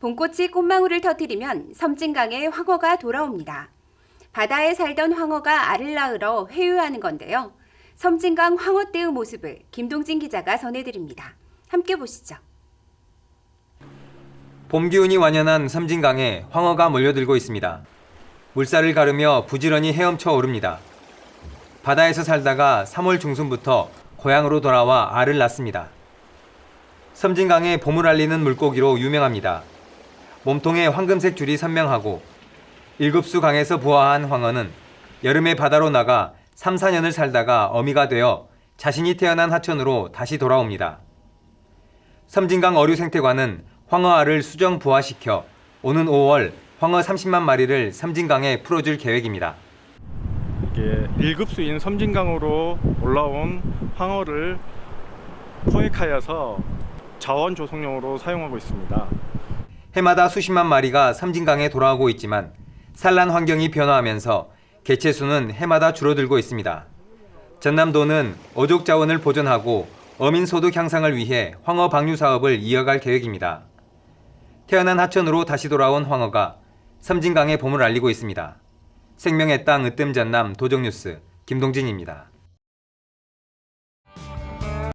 봄꽃이 꽃망울을 터뜨리면 섬진강에 황어가 돌아옵니다. 바다에 살던 황어가 알을 낳으러 회유하는 건데요. 섬진강 황어떼의 모습을 김동진 기자가 전해드립니다. 함께 보시죠. 봄 기운이 완연한 섬진강에 황어가 몰려들고 있습니다. 물살을 가르며 부지런히 헤엄쳐 오릅니다. 바다에서 살다가 3월 중순부터 고향으로 돌아와 알을 낳습니다. 섬진강의 봄을 알리는 물고기로 유명합니다. 몸통에 황금색 줄이 선명하고 일급수 강에서 부화한 황어는 여름에 바다로 나가 3, 4년을 살다가 어미가 되어 자신이 태어난 하천으로 다시 돌아옵니다. 섬진강 어류생태관은 황어알을 수정 부화시켜 오는 5월 황어 30만 마리를 섬진강에 풀어줄 계획입니다. 이게 1급수인 섬진강으로 올라온 황어를 포획하여서 자원 조성용으로 사용하고 있습니다. 해마다 수십만 마리가 섬진강에 돌아오고 있지만 산란 환경이 변화하면서 개체 수는 해마다 줄어들고 있습니다. 전남도는 어족 자원을 보존하고 어민 소득 향상을 위해 황어 방류 사업을 이어갈 계획입니다. 태어난 하천으로 다시 돌아온 황어가 섬진강의 봄을 알리고 있습니다. 생명의 땅 으뜸 전남 도정뉴스 김동진입니다.